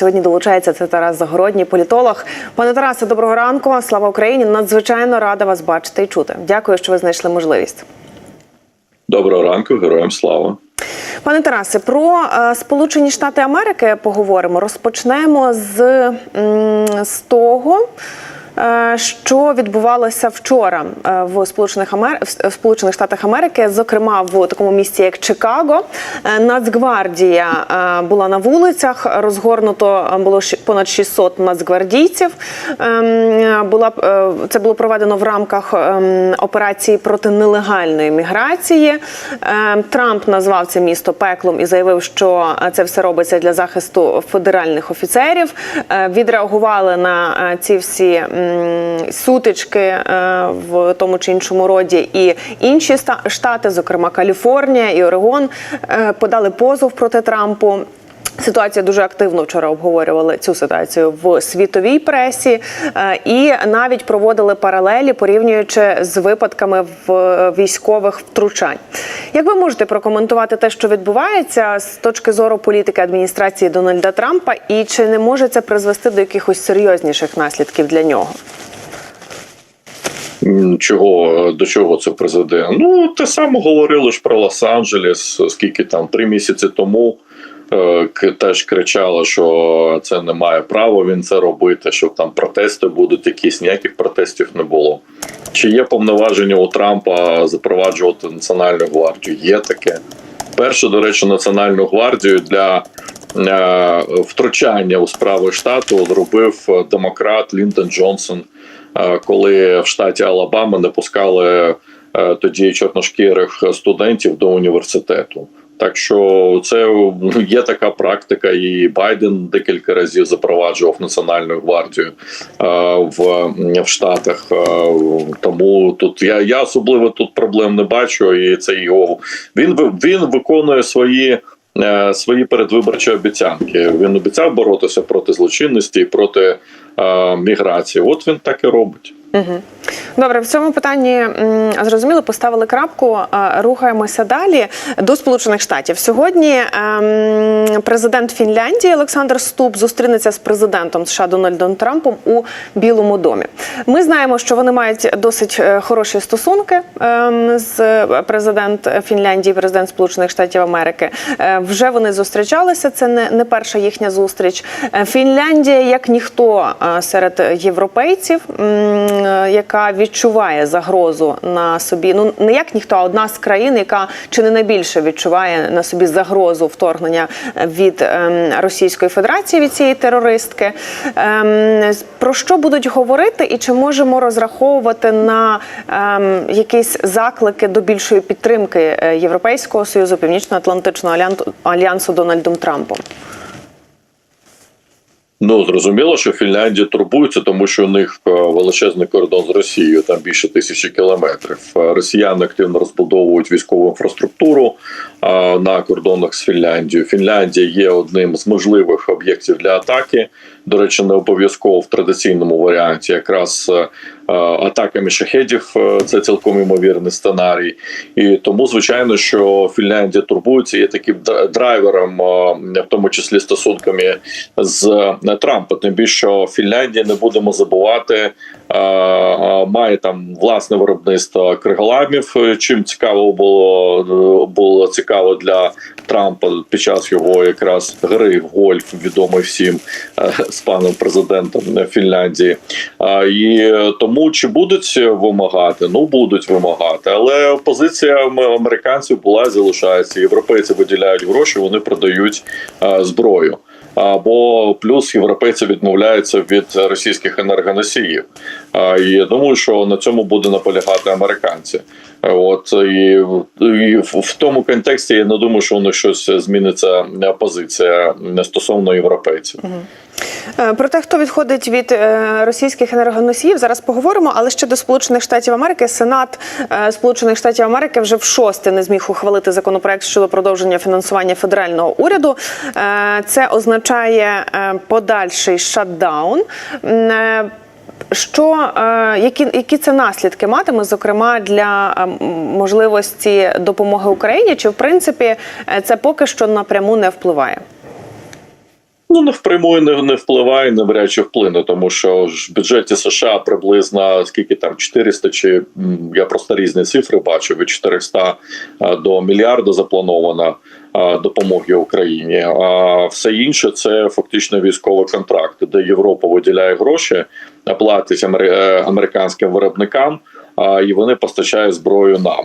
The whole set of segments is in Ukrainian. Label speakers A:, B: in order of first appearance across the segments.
A: сьогодні долучається це Тарас Загородній, політолог. Пане Тарасе, доброго ранку. Слава Україні! Надзвичайно рада вас бачити і чути. Дякую, що ви знайшли можливість.
B: Доброго ранку, героям слава.
A: Пане Тарасе, про е, Сполучені Штати Америки поговоримо. Розпочнемо з, з того. Е, Що відбувалося вчора е, в Сполучених Амер... в Сполучених Штатах Америки, зокрема в такому місті, як Чикаго, Е, Нацгвардія була на вулицях. Розгорнуто було понад 600 нацгвардійців. Ем, Була це було проведено в рамках ем, операції проти нелегальної міграції. Ем, Трамп назвав це місто пеклом і заявив, що це все робиться для захисту федеральних офіцерів. Відреагували на ці всі сутички е, в тому чи іншому роді і інші штати, зокрема Каліфорнія і Орегон, е, подали позов проти Трампу. Ситуація дуже активно вчора обговорювали цю ситуацію в світовій пресі е, і навіть проводили паралелі, порівнюючи з випадками в е, військових втручань. Як ви можете прокоментувати те, що відбувається з точки зору політики адміністрації Дональда Трампа, і чи не може це призвести до якихось серйозніших наслідків для нього?
B: Чого до чого це призведе? Ну те саме говорили ж про Лос-Анджелес, скільки там три місяці тому. Е, Теж кричали, що це не має права він це робити, що там протести будуть якісь, ніяких протестів не було. Чи є повноваження у Трампа запроваджувати національну гвардію? Є таке. Перше, до речі, національну гвардію для е, втручання у справи штату зробив демократ Ліндон Джонсон, е, коли в штаті Алабама не пускали е, тоді чорношкірих студентів до університету. Так що це є така практика, і Байден декілька разів запроваджував національну гвардію е, в, в Штатах. Е, тому тут я, я особливо тут проблем не бачу, і це його він він виконує свої. е, Свої передвиборчі обіцянки він обіцяв боротися проти злочинності і проти е, міграції. От він так і робить.
A: Добре, в цьому питанні зрозуміло, поставили крапку. Рухаємося далі до Сполучених Штатів. Сьогодні ем, президент Фінляндії Олександр Ступ зустрінеться з президентом США Дональдом Трампом у Білому домі. Ми знаємо, що вони мають досить е, хороші стосунки ем, з президент Фінляндії, президент Сполучених Штатів Америки. Е, Вже вони зустрічалися. Це не, не перша їхня зустріч. Е, Фінляндія, як ніхто серед європейців, яка відчуває загрозу на собі. Ну не як ніхто, а одна з країн, яка чи не найбільше відчуває на собі загрозу вторгнення е, від ем, Російської Федерації від цієї терористки. Ем, Про що будуть говорити, і чи можемо розраховувати на ем, якісь заклики до більшої підтримки е, Європейського союзу, Північно-Атлантичного альянсу Дональдом Трампом?
B: Ну зрозуміло, що Фінляндія турбується, тому що у них е, величезний кордон з Росією, там більше тисячі кілометрів. Е, Росіяни активно розбудовують військову інфраструктуру е, на кордонах з Фінляндією. Фінляндія є одним з можливих об'єктів для атаки. До речі, не обов'язково в традиційному варіанті, якраз атаками шахедів е, це цілком ймовірний сценарій. І тому, звичайно, що Фінляндія турбується, є таким драйвером, е, в тому числі стосунками з е, Трампа. Тим більше Фінляндія не будемо забувати. Має там власне виробництво криголамів. Чим цікаво було було цікаво для Трампа під час його якраз гри в гольф, відомий всім е, з паном президентом Фінляндії. І тому чи будуть вимагати? Ну будуть вимагати, але позиція ам- американців була залишається. Європейці виділяють гроші, вони продають е, зброю. Або плюс європейці відмовляються від російських енергоносіїв. І я думаю, що на цьому буде наполягати американці. От і, і в тому контексті я не думаю, що воно щось зміниться позиція не стосовно європейців.
A: Е, Про те, хто відходить від е, російських енергоносіїв, зараз поговоримо. Але ще до Сполучених Штатів Америки Сенат е, Сполучених Штатів Америки вже в шосте не зміг ухвалити законопроект щодо продовження фінансування федерального уряду. Це означає подальший шатдаун. Що які, які це наслідки матиме, зокрема для можливості допомоги Україні? Чи в принципі це поки що напряму не впливає?
B: Ну, не впрямую не, не впливає, навряд чи вплине, тому що ж в бюджеті США приблизно скільки там 400 чи я просто різні цифри бачу від 400 до мільярда заплановано допомоги Україні. А все інше це фактично військові контракти, де Європа виділяє гроші, платить е, американським виробникам, а, і вони постачають зброю нам.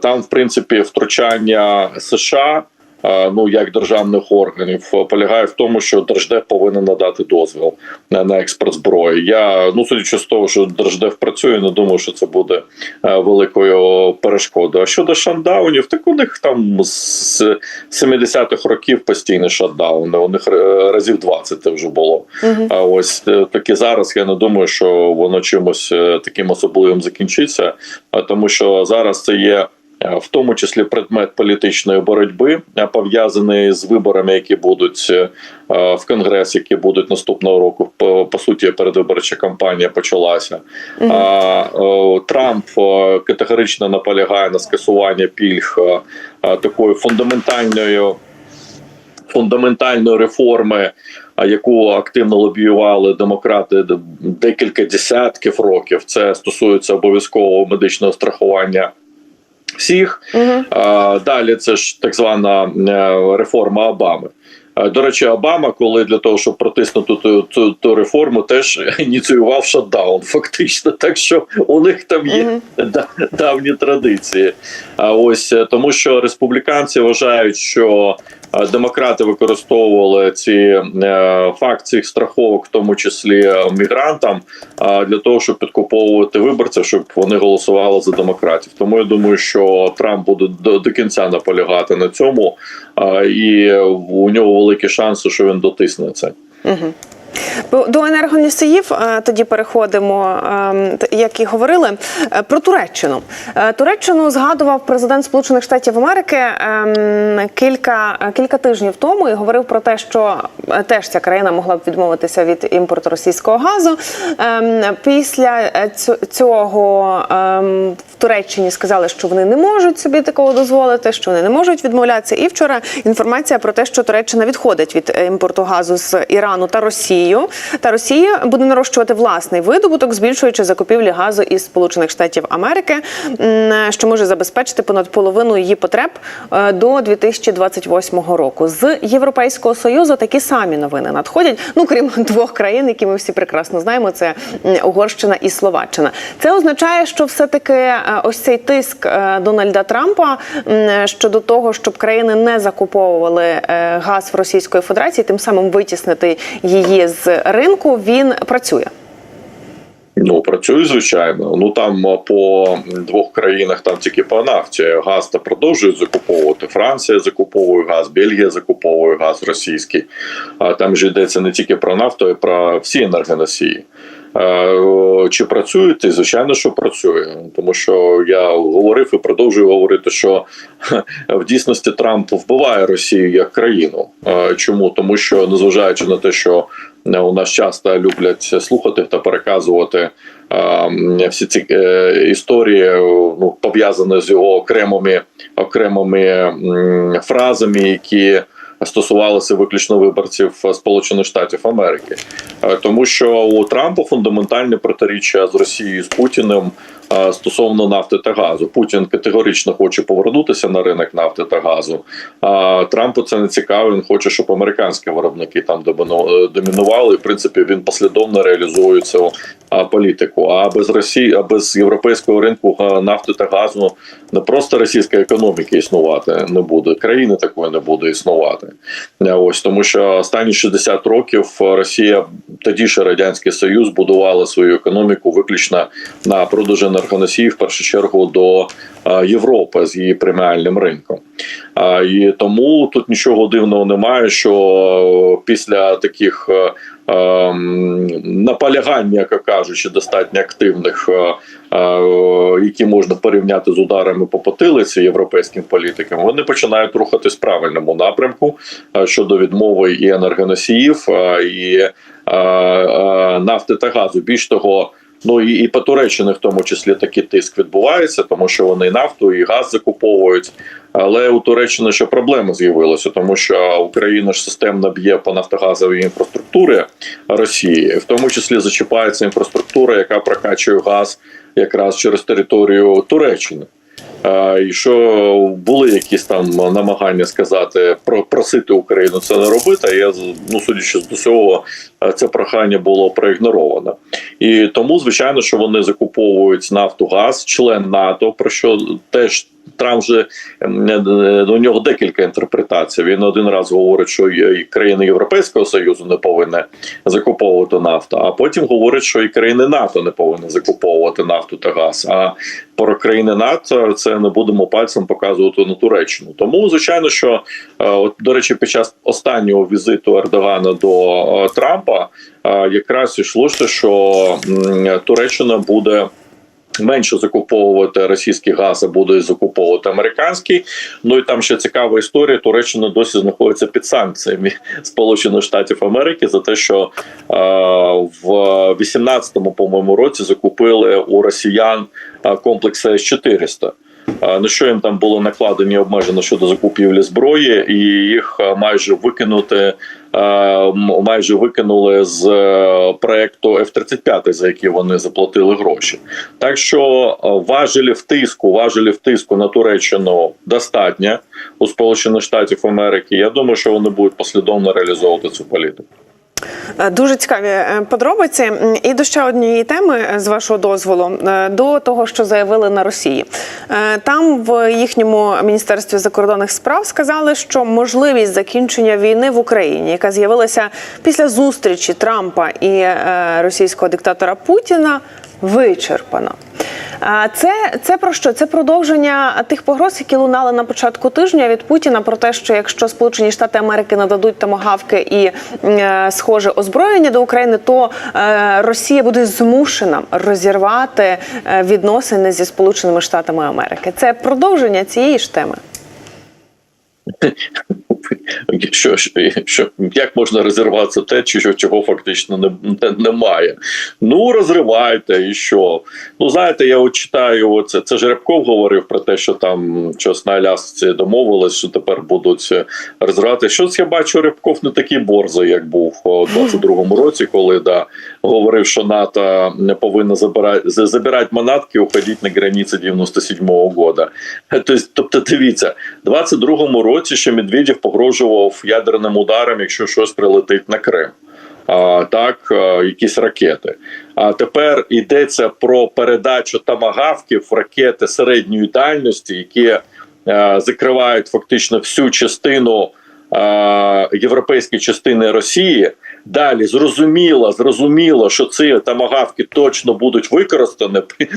B: Там, в принципі, втручання США. Ну, як державних органів е, полягає в тому, що Держдеп повинен надати дозвіл на, експорт зброї. Я ну судячи з того, що Держдев працює, не думаю, що це буде е, великою перешкодою. А щодо шатдаунів, так у них там з 70-х років постійні шатдауни. У них е, разів 20 це вже було. А ось таки зараз я не думаю, що воно чимось таким особливим закінчиться, тому що зараз це є. Е, В тому числі предмет політичної боротьби, е, пов'язаний з виборами, які будуть е, в Конгрес, які будуть наступного року. По, по суті, передвиборча кампанія почалася. Е, Трамп категорично наполягає на скасування пільг такою фундаментальною фундаментальної реформи, а яку активно лобіювали демократи декілька десятків років. Це стосується обов'язкового медичного страхування. Всіх А, далі це ж так звана е, реформа Обами. Е, До речі, Обама, коли для того, щоб протиснути ту, ту, ту реформу, теж ініціював шатдаун, фактично. Так що у них там є да- давні традиції. А ось е, тому, що республіканці вважають, що демократи використовували ці е, факт цих страховок, в тому числі е, мігрантам, для того, щоб підкуповувати виборців, щоб вони голосували за демократів. Тому я думаю, що Трамп буде до, до кінця наполягати на цьому, і у нього великі шанси, що він дотисне це.
A: Бо До енергоносіїв е, тоді переходимо, ем, як і говорили, Е, про Туреччину. Е, Туреччину згадував президент Сполучених Штатів Америки ем, кілька, кілька тижнів тому і говорив про те, що теж ця країна могла б відмовитися від імпорту російського газу. Ем, Після цього в Туреччині сказали, що вони не можуть собі такого дозволити, що вони не можуть відмовлятися. І вчора інформація про те, що Туреччина відходить від імпорту газу з Ірану та Росією. Та Росія буде нарощувати власний видобуток, збільшуючи закупівлі газу із Сполучених Штатів Америки, що може забезпечити понад половину її потреб е, до 2028 року. З Європейського союзу такі самі новини надходять. Ну крім двох країн, які ми всі прекрасно знаємо, це Угорщина і Словаччина. Це означає, що все-таки е, ось цей тиск е, Дональда Трампа щодо того, щоб країни не закуповували газ в Російської Федерації, тим самим витіснити її з ринку. Він працює.
B: Ну працює звичайно. Ну там по двох країнах там тільки по нафті газ та продовжують закуповувати. Франція закуповує газ, Бельгія закуповує газ російський. А там ж йдеться не тільки про нафту, а й про всі енергоносії. Чи працює? Ти звичайно, що працює, тому що я говорив і продовжую говорити, що в дійсності Трамп вбиває Росію як країну. Чому? Тому що незважаючи на те, що у нас часто люблять слухати та переказувати е, всі ці е, історії, е, ну пов'язані з його окремими окремими фразами, які стосувалися виключно виборців Сполучених Штатів Америки, Е, тому що у Трампа фундаментальне протиріччя з Росією з Путіним е, стосовно нафти та газу. Путін категорично хоче повернутися на ринок нафти та газу. А Трампу це не цікаво. Він хоче, щоб американські виробники там е, домінували. І, в принципі, він послідовно реалізує цю політику. А без Росії, а без європейського ринку нафти та газу не просто російська економіка існувати не буде. країни такої не буде існувати. Е, Ось тому, що останні 60 років Росія, тоді ще радянський Союз, будувала свою економіку виключно на продажі енергоносіїв, в першу чергу до е, Європи з її преміальним ринком. І тому тут нічого дивного немає, що після таких е, наполягань, як кажучи, достатньо активних, е, е, які можна порівняти з ударами по потилиці європейським політикам, вони починають рухатись в правильному напрямку е, щодо відмови і енергоносіїв, е, і е, е, нафти та газу. Більш того. Ну і, і по Туреччині в тому числі такий тиск відбувається, тому що вони і нафту і газ закуповують. Але у Туреччини ще проблеми з'явилися, тому що Україна ж системно б'є по нафтогазовій інфраструктурі Росії, в тому числі зачіпається інфраструктура, яка прокачує газ якраз через територію Туреччини. І що були якісь там намагання сказати про просити Україну це не робити. а Я ну судячи з усього, це прохання було проігноровано. І тому, звичайно, що вони закуповують нафту газ, член НАТО, про що теж Трамп же ем, е, у нього декілька інтерпретацій. Він один раз говорить, що і країни Європейського союзу не повинні закуповувати нафту, а потім говорить, що і країни НАТО не повинні закуповувати нафту та газ. А про країни НАТО це не будемо пальцем показувати на Туреччину. Тому звичайно, що е, от до речі, під час останнього візиту Ердогана до е, Трампа е, якраз йшлося, що м, Туреччина буде. Менше закуповувати російський газ, а буде закуповувати американський. Ну і там ще цікава історія. Туреччина досі знаходиться під санкціями Сполучених Штатів Америки за те, що е, в 18-му, по-моєму, році закупили у росіян е, комплекс С-400. Е, На що їм там було накладені обмеження щодо закупівлі зброї, і їх майже викинути, майже викинули з е, проекту F-35, за які вони заплатили гроші. Так що важелів тиску, важелів тиску на Туреччину достатньо у Сполучених Штатів Америки. Я думаю, що вони будуть послідовно реалізовувати цю політику.
A: Е, Дуже цікаві е, подробиці. І до ще однієї теми, е, з вашого дозволу, до того, що заявили на Росії. Там в їхньому міністерстві закордонних справ сказали, що можливість закінчення війни в Україні, яка з'явилася після зустрічі Трампа і російського диктатора Путіна, вичерпана. А Це, це про що? Це продовження тих погроз, які лунали на початку тижня від Путіна про те, що якщо Сполучені Штати Америки нададуть тамагавки і е, схоже озброєння до України, то е, Росія буде змушена розірвати е, відносини зі Сполученими Штатами Америки. Це продовження цієї ж теми.
B: Що, що, як можна розірватися те, чи що чого фактично не, не, немає? Ну розривайте і що? Ну знаєте, я от читаю оце. Це ж Рябков говорив про те, що там щось на Алясці домовились, що тепер будуть розривати. Щось я бачу, Рябков не такий борзий, як був у 22-му році, коли да говорив, що НАТО не повинно забирати забирати манатки, уходити на границі 97-го года. Тобто, дивіться, в 22-му році ще Медведєв погрожував ядерним ударом, якщо щось прилетить на Крим. А, так, а, якісь ракети. А тепер йдеться про передачу тамагавків ракети середньої дальності, які а, закривають фактично всю частину а, європейської частини Росії. Далі зрозуміло, зрозуміло, що ці тамагавки точно будуть використані при,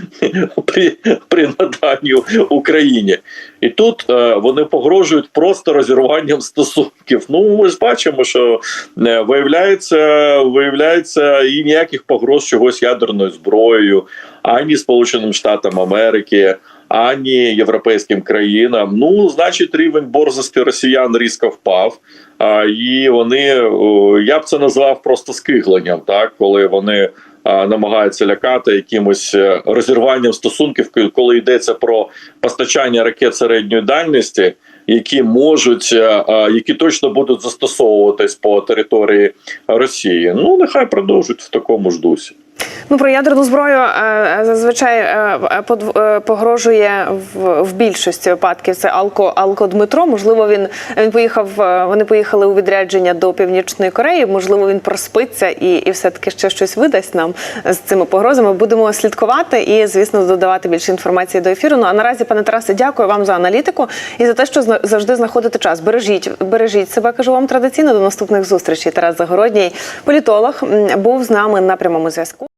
B: при, при наданні Україні. І тут е, вони погрожують просто розірванням стосунків. Ну, ми ж бачимо, що е, виявляється, виявляється, і ніяких погроз чогось ядерною зброєю, ані Сполученим Штатам Америки, ані європейським країнам. Ну, значить, рівень борзості росіян різко впав. А, і вони я б це назвав просто скигленням, так коли вони намагаються лякати якимось е, розірванням стосунків, коли йдеться про постачання ракет середньої дальності, які можуть, е, які точно будуть застосовуватись по території Росії. Ну нехай продовжують в такому ж дусі.
A: Ну про ядерну зброю е, зазвичай е, е, погрожує в, більшості випадків. Це Алко Алко Дмитро. Можливо, він він поїхав. е, Вони поїхали у відрядження до Північної Кореї. Можливо, він проспиться і, і все таки ще щось видасть нам з цими погрозами. Будемо слідкувати і, звісно, додавати більше інформації до ефіру. Ну а наразі, пане Тарасе, дякую вам за аналітику і за те, що завжди знаходите час. Бережіть, бережіть себе. Кажу вам традиційно до наступних зустрічей. Тарас Загородній, політолог, був з нами на прямому зв'язку.